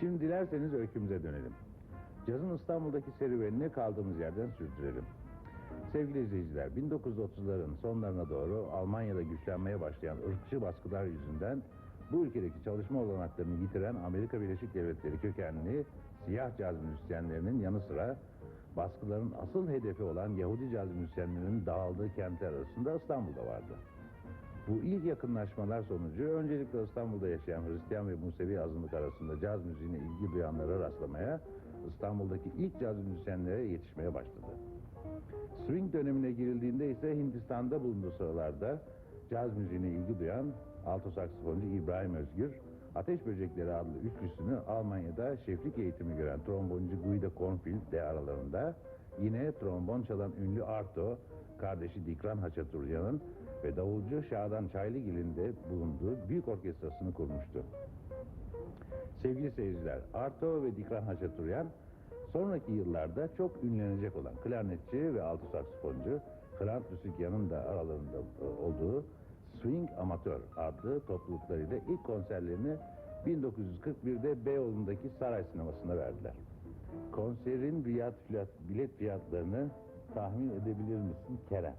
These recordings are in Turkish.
Şimdi dilerseniz öykümüze dönelim. Cazın İstanbul'daki serüvenini kaldığımız yerden sürdürelim. Sevgili izleyiciler, 1930'ların sonlarına doğru Almanya'da güçlenmeye başlayan ırkçı baskılar yüzünden bu ülkedeki çalışma olanaklarını yitiren Amerika Birleşik Devletleri kökenli siyah caz müzisyenlerinin yanı sıra baskıların asıl hedefi olan Yahudi caz müzisyenlerinin dağıldığı kentler arasında İstanbul'da vardı. Bu ilk yakınlaşmalar sonucu öncelikle İstanbul'da yaşayan Hristiyan ve Musevi azınlık arasında caz müziğine ilgi duyanlara rastlamaya, İstanbul'daki ilk caz müzisyenlere yetişmeye başladı. Swing dönemine girildiğinde ise Hindistan'da bulunduğu sıralarda caz müziğine ilgi duyan alto saksafoncu İbrahim Özgür, Ateş Böcekleri adlı üçlüsünü Almanya'da şeflik eğitimi gören tromboncu Guido Kornfield de aralarında yine trombon çalan ünlü Arto, kardeşi Dikran Haçaturyan'ın ve davulcu Şadan Çaylıgil'in de bulunduğu büyük orkestrasını kurmuştu. Sevgili seyirciler, Arto ve Dikran Haçaturyan sonraki yıllarda çok ünlenecek olan klarnetçi ve altı saksafoncu Hrant Düsükyan'ın da aralarında e, olduğu Swing Amatör adlı topluluklarıyla ilk konserlerini 1941'de Beyoğlu'ndaki Saray Sineması'nda verdiler. Konserin bilet, fiyat, bilet fiyatlarını tahmin edebilir misin Kerem?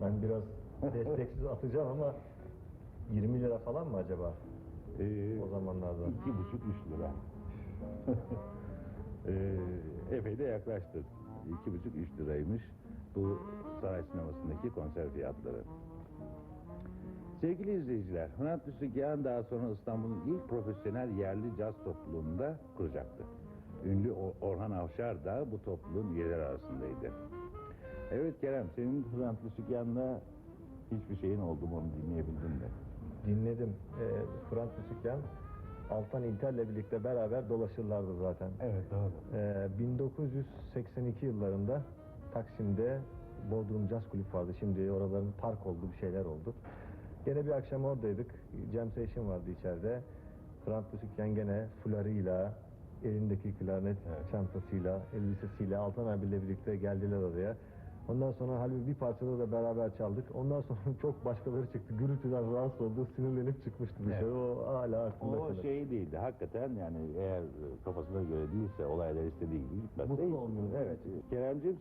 Ben biraz desteksiz atacağım ama 20 lira falan mı acaba Ee, o zamanlarda? İki buçuk üç lira. ee, epey de yaklaştı. İki buçuk üç liraymış bu saray sinemasındaki konser fiyatları. Sevgili izleyiciler, Hrant Düsükyan daha sonra İstanbul'un ilk profesyonel yerli caz topluluğunu da kuracaktı. Ünlü Orhan Avşar da bu topluluğun üyeleri arasındaydı. Evet Kerem, senin Hrant Düsükyan'la hiçbir şeyin oldu mu onu dinleyebildin mi? Dinledim. Ee, Frans Müzikyan Altan İlter'le birlikte beraber dolaşırlardı zaten. Evet doğru. Ee, 1982 yıllarında Taksim'de Bodrum Jazz Kulüp vardı. Şimdi oraların park oldu, bir şeyler oldu. Gene bir akşam oradaydık. Jam session vardı içeride. Frans Müzikyan gene fularıyla, elindeki klarnet çantasıyla, elbisesiyle Altan abiyle birlikte geldiler oraya. Ondan sonra halbuki bir parçada da beraber çaldık. Ondan sonra çok başkaları çıktı. Gürültüden rahatsız oldu, sinirlenip çıkmıştı dışarı. Evet. O hala aklımda O kalır. şey değildi. Hakikaten yani eğer kafasına göre değilse olaylar istediği gibi gitmez. Mutlu olmuyor. Evet. Keremciğim